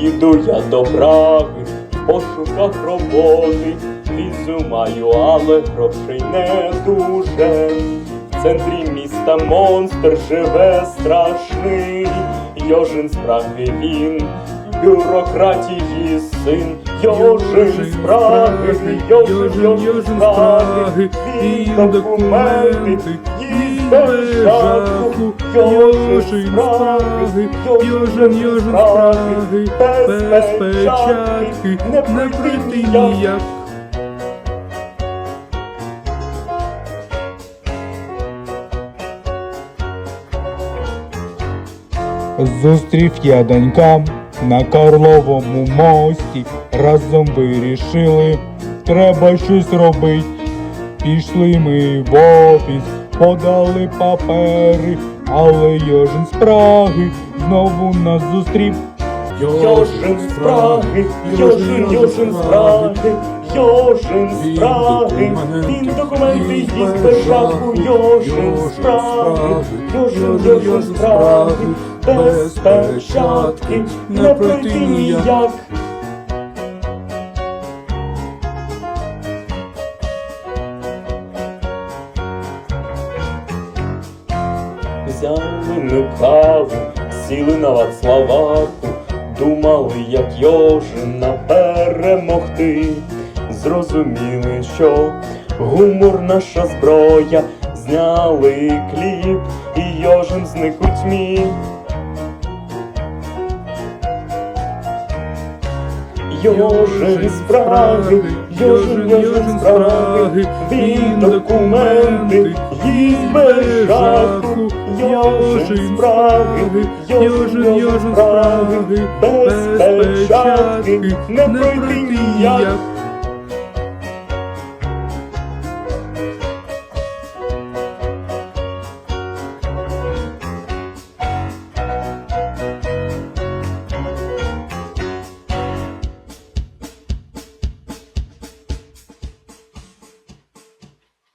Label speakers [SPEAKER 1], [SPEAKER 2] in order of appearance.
[SPEAKER 1] Їду я до Праги в пошуках роботи, візу маю, але грошей не дуже. В центрі міста монстр живе страшний, Йожин з Праги він, бюрократії син, Йожин з Праги, Йожин, Йожин з Праги, він документи, жаху, Праги, Йожин, Йожин з Праги, без печатки, не пройти ніяк.
[SPEAKER 2] Зустрів я донька на Карловому мості. Разом вирішили, треба щось робить. Пішли ми в офіс, подали папери, але Йожин з Праги знову нас зустрів.
[SPEAKER 1] Йожин з Праги, Йожин, Йожин з Праги, Йожин з Праги, він документи їсть без жаху, Йожин з Праги, Йожин, Йожин з Праги, без печатки, не пройти ніяк. Ми каву, сіли на Вацлаваку, думали, як Йожина перемогти. Зрозуміли, що гумор наша зброя, зняли кліп, і Йожин зник у тьмі. Йожин з Праги, Йожин, Йожин з Праги, він документи, їсть без жаху, Йожин з Праги, Йожин, Йожин з Праги, без печатки, не пройти ніяк.